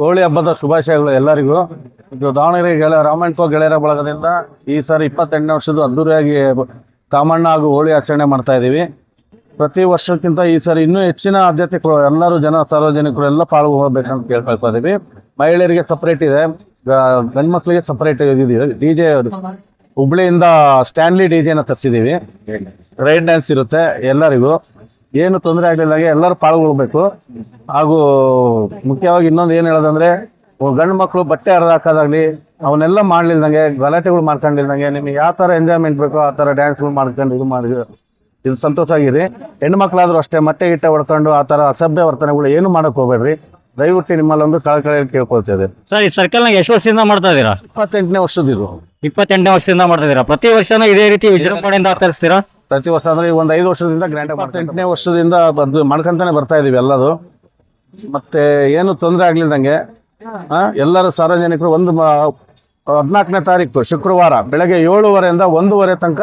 ಹೋಳಿ ಹಬ್ಬದ ಶುಭಾಶಯಗಳು ಎಲ್ಲರಿಗೂ. ಇದು ದಾವಣಗೆರೆ ಗೆಳೆಯ ರಾಮಾಯಣಕೋ ಗೆಳೆಯರ ಬಳಗದಿಂದ ಈ ಸಾರಿ ಇಪ್ಪತ್ತೆಂಟನೇ ವರ್ಷದ ಅದ್ದೂರಿಯಾಗಿ ಕಾಮಣ್ಣ ಹಾಗೂ ಹೋಳಿ ಆಚರಣೆ ಮಾಡ್ತಾ ಇದ್ದೀವಿ. ಪ್ರತಿ ವರ್ಷಕ್ಕಿಂತ ಈ ಸಾರಿ ಇನ್ನೂ ಹೆಚ್ಚಿನ ಆದ್ಯತೆ ಎಲ್ಲರೂ ಜನ ಸಾರ್ವಜನಿಕರು ಎಲ್ಲ ಪಾಲ್ಗೊಳ್ಬೇಕಂತ ಕೇಳ್ಕೊಳ್ತಾ ಇದ್ದೀವಿ. ಮಹಿಳೆಯರಿಗೆ ಸಪ್ರೇಟ್ ಇದೆ. ಗಂಡು ಮಕ್ಕಳಿಗೆ ಸಪ್ರೇಟ್ ಇದಿದೆ ಡಿ ಜೆ ಹುಬ್ಳಿಯಿಂದ ಸ್ಟ್ಯಾನ್ಲಿ ಡಿ ಜೆನ ತರಿಸಿದ್ದೀವಿ. ರೈಡ್ ಡ್ಯಾನ್ಸ್ ಇರುತ್ತೆ ಎಲ್ಲರಿಗೂ. ಏನು ತೊಂದರೆ ಆಗಲಿಲ್ಲಾಗೆ ಎಲ್ಲರೂ ಪಾಲ್ಗೊಳ್ಬೇಕು. ಹಾಗೂ ಮುಖ್ಯವಾಗಿ ಇನ್ನೊಂದು ಏನು ಹೇಳೋದಂದ್ರೆ ಗಂಡು ಮಕ್ಕಳು ಬಟ್ಟೆ ಹರಿದಾಕೋದಾಗ್ಲಿ ಅವನ್ನೆಲ್ಲ ಮಾಡ್ಲಿಲ್ದಂಗೆ ಗಲಾಟೆಗಳು ಮಾಡ್ಕೊಂಡಿಲ್ದಂಗೆ ನಿಮಗೆ ಯಾವ ಥರ ಎಂಜಾಯ್ಮೆಂಟ್ ಬೇಕೋ ಆ ಥರ ಡ್ಯಾನ್ಸ್ಗಳು ಮಾಡ್ಕೊಂಡು ಇದು ಮಾಡಿ ಇದು ಸಂತೋಷ ಆಗಿರಿ. ಹೆಣ್ಣು ಮಕ್ಕಳಾದರೂ ಅಷ್ಟೇ ಮೊಟ್ಟೆ ಗಿಟ್ಟೆ ಹೊಡ್ಕೊಂಡು ಆ ಥರ ಅಸಭ್ಯ ವರ್ತನೆಗಳು ಏನು ಮಾಡಕ್ ಹೋಗ್ಬೇಡ್ರಿ. ದಯವಿಟ್ಟು ನಿಮ್ಮಲ್ಲೊಂದು ಕಳಕಳಿ ಕೇಳ್ಕೊಳ್ತೇವೆ ಸರ್ ಈ ಸರ್ಕಲ್ನಾಗ ಎಷ್ಟು ವರ್ಷದಿಂದ ಮಾಡ್ತಾ ಇದೀರಾ ಇಪ್ಪತ್ತೆಂಟನೇ ವರ್ಷದಿದು ಇಪ್ಪತ್ತೆಂಟನೇ ವರ್ಷದಿಂದ ಮಾಡ್ತಾ ಇದ್ದೀರಾ? ಪ್ರತಿ ವರ್ಷನೂ ಇದೇ ರೀತಿ ವಿಜೃಂಭಣೆಯಿಂದ ಆಚರಿಸ್ತೀರಾ? ಪ್ರತಿ ವರ್ಷ ಅಂದ್ರೆ ಒಂದು ಐದು ವರ್ಷದಿಂದ ಗ್ರ್ಯಾಂಡ್ ಎಂಟನೇ ವರ್ಷದಿಂದ ಬಂದು ಮಾಡ್ಕೊಂತಾನೆ ಬರ್ತಾ ಇದೀವಿ ಎಲ್ಲದು ಮತ್ತೆ ಏನು ತೊಂದರೆ ಆಗ್ಲಿಲ್ದಂಗೆ ಎಲ್ಲರೂ ಸಾರ್ವಜನಿಕರು ಒಂದು ಹದಿನಾಲ್ಕನೇ ತಾರೀಕು ಶುಕ್ರವಾರ ಬೆಳಗ್ಗೆ ಏಳುವರೆಯಿಂದ ಒಂದೂವರೆ ತನಕ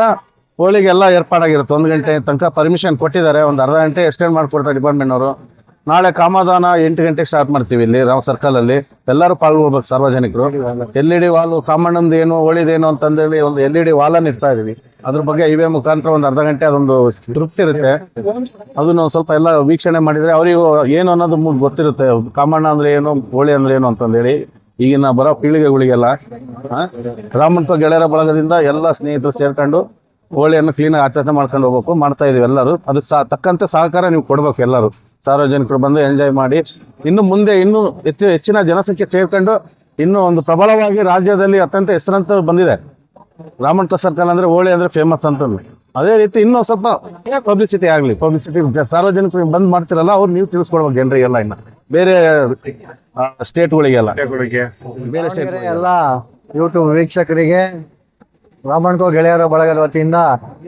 ಹೋಳಿಗೆ ಎಲ್ಲ ಏರ್ಪಾಡಾಗಿರುತ್ತೆ. ಒಂದು ಗಂಟೆ ತನಕ ಪರ್ಮಿಷನ್ ಕೊಟ್ಟಿದ್ದಾರೆ. ಒಂದು ಅರ್ಧ ಗಂಟೆ ಎಕ್ಸ್ಟೆಂಡ್ ಡಿಪಾರ್ಟ್ಮೆಂಟ್ ಅವರು ನಾಳೆ ಕಾಮದಾನ ಎಂಟು ಗಂಟೆಗೆ ಸ್ಟಾರ್ಟ್ ಮಾಡ್ತೀವಿ ಇಲ್ಲಿ ರಾವ್ ಸರ್ಕಲಲ್ಲಿ ಎಲ್ಲರೂ ಪಾಲ್ಗೊಳ್ಬೇಕು ಸಾರ್ವಜನಿಕರು. ಎಲ್ ಇ ಡಿ ವಾಲು ಕಾಮಣ್ಣಂದು ಏನು ಹೋಳಿದೇನು ಅಂತಂದೇಳಿ ಒಂದು ಎಲ್ ಇ ಡಿ ವಾಲನ್ನು ಇಡ್ತಾ ಇದೀವಿ. ಅದ್ರ ಬಗ್ಗೆ ಹೈವೇ ಮುಖಾಂತರ ಒಂದು ಅರ್ಧ ಗಂಟೆ ಅದೊಂದು ತೃಪ್ತಿ ಇರುತ್ತೆ. ಅದನ್ನ ಸ್ವಲ್ಪ ಎಲ್ಲ ವೀಕ್ಷಣೆ ಮಾಡಿದ್ರೆ ಅವರಿಗೂ ಏನು ಅನ್ನೋದು ಗೊತ್ತಿರುತ್ತೆ. ಕಾಮಣ್ಣ ಅಂದ್ರೆ ಏನು ಹೋಳಿ ಅಂದ್ರೆ ಏನು ಅಂತಂದೇಳಿ. ಈಗಿನ ಬರೋ ಪೀಳಿಗೆಗಳಿಗೆಲ್ಲ ರಾಮಂತ ಗೆಳೆಯರ ಬಳಗದಿಂದ ಎಲ್ಲ ಸ್ನೇಹಿತರು ಸೇರ್ಕೊಂಡು ಹೋಳಿಯನ್ನು ಕ್ಲೀನಾಗಿ ಆಚರಣೆ ಮಾಡ್ಕೊಂಡು ಹೋಗ್ಬೇಕು, ಮಾಡ್ತಾ ಇದೀವಿ ಎಲ್ಲರೂ. ಅದಕ್ಕೆ ಸಹ ತಕ್ಕಂತೆ ಸಹಕಾರ ನೀವು ಕೊಡ್ಬೇಕು ಎಲ್ಲರೂ. ಸಾರ್ವಜನಿಕರು ಬಂದು ಎಂಜಾಯ್ ಮಾಡಿ, ಇನ್ನು ಮುಂದೆ ಇನ್ನೂ ಹೆಚ್ಚು ಹೆಚ್ಚಿನ ಜನಸಂಖ್ಯೆ ಸೇರ್ಕೊಂಡು ಇನ್ನೂ ಒಂದು ಪ್ರಬಲವಾಗಿ ರಾಜ್ಯದಲ್ಲಿ ಅತ್ಯಂತ ಹೆಸರಂತ ಬಂದಿದೆ. ರಾಮಣ್ಣ ಸರ್ಕಲ್ ಅಂದ್ರೆ ಹೋಳಿ ಅಂದ್ರೆ ಫೇಮಸ್ ಅಂತಂದು. ಅದೇ ರೀತಿ ಇನ್ನೂ ಸ್ವಲ್ಪ ಪಬ್ಲಿಸಿಟಿ ಆಗಲಿ ಪಬ್ಲಿಸಿಟಿ ಸಾರ್ವಜನಿಕರಿಗೆ ಬಂದ್ ಮಾಡ್ತಿರಲ್ಲ ಅವ್ರು ನೀವು ತಿಳಿಸ್ಕೊಡ್ಬೇಕು ಜನರಿಗೆಲ್ಲ ಇನ್ನ. ಬೇರೆ ಸ್ಟೇಟ್ಗಳಿಗೆಲ್ಲ ಬೇರೆ ಸ್ಟೇಟ್ ದಾವಣಗೆರೆ ಎಲ್ಲ ಯೂಟ್ಯೂಬ್ ವೀಕ್ಷಕರಿಗೆ ರಾಮಣ್ಕೋ ಗೆಳೆಯರ ಬಳಗದ ವತಿಯಿಂದ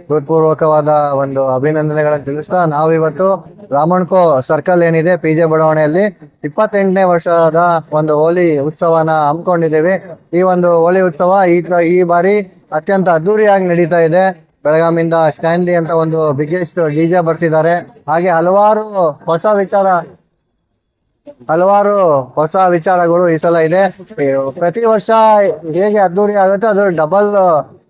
ಹೃತ್ಪೂರ್ವಕವಾದ ಒಂದು ಅಭಿನಂದನೆಗಳನ್ನು ತಿಳಿಸ್ತಾ ನಾವಿವತ್ತು ರಾಮಣ್ಕೋ ಸರ್ಕಲ್ ಏನಿದೆ ಪಿ ಜೆ ಬಡಾವಣೆಯಲ್ಲಿ ಇಪ್ಪತ್ತೆಂಟನೇ ವರ್ಷದ ಒಂದು ಹೋಲಿ ಉತ್ಸವನ ಹಮ್ಮಿಕೊಂಡಿದ್ದೇವೆ. ಈ ಒಂದು ಹೋಲಿ ಉತ್ಸವ ಈ ಈ ಬಾರಿ ಅತ್ಯಂತ ಅದ್ದೂರಿಯಾಗಿ ನಡೀತಾ ಇದೆ. ಬೆಳಗಾಮಿಂದ ಸ್ಟ್ಯಾನ್ಲಿ ಅಂತ ಒಂದು ಬಿಗ್ಗೆಸ್ಟ್ ಡಿಜೆ ಬರ್ತಿದ್ದಾರೆ. ಹಾಗೆ ಹಲವಾರು ಹೊಸ ವಿಚಾರ, ಹಲವಾರು ಹೊಸ ವಿಚಾರಗಳು ಈ ಸಲ ಇದೆ. ಪ್ರತಿ ವರ್ಷ ಹೇಗೆ ಅದ್ದೂರಿ ಆಗುತ್ತೆ ಅದು ಡಬಲ್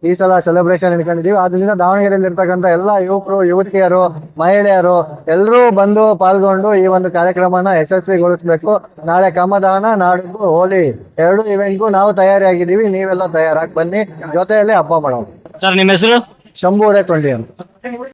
ಈ ಸಲ ಸೆಲೆಬ್ರೇಷನ್ ಇಟ್ಕೊಂಡಿದೀವಿ ಆದ್ರಿಂದ ದಾವಣಗೆರೆಯಲ್ಲಿ ಇರ್ತಕ್ಕಂಥ ಎಲ್ಲ ಯುವಕರು ಯುವತಿಯರು ಮಹಿಳೆಯರು ಎಲ್ಲರೂ ಬಂದು ಪಾಲ್ಗೊಂಡು ಈ ಒಂದು ಕಾರ್ಯಕ್ರಮನ ಯಶಸ್ವಿಗೊಳಿಸ್ಬೇಕು. ನಾಳೆ ಕಮದಾನ ನಾಡಿದ್ದು ಹೋಲಿ ಎರಡು ಇವೆಂಟ್ಗೂ ನಾವು ತಯಾರಿಯಾಗಿದ್ದೀವಿ. ನೀವೆಲ್ಲ ತಯಾರಾಗಿ ಬನ್ನಿ. ಜೊತೆಯಲ್ಲಿ ಹಬ್ಬ ಮಾಡೋಣ. ಸರ್ ನಿಮ್ಮ ಹೆಸರು? ಶಂಭೂರೇ ಕೊಂಡಿ ಅಂತ.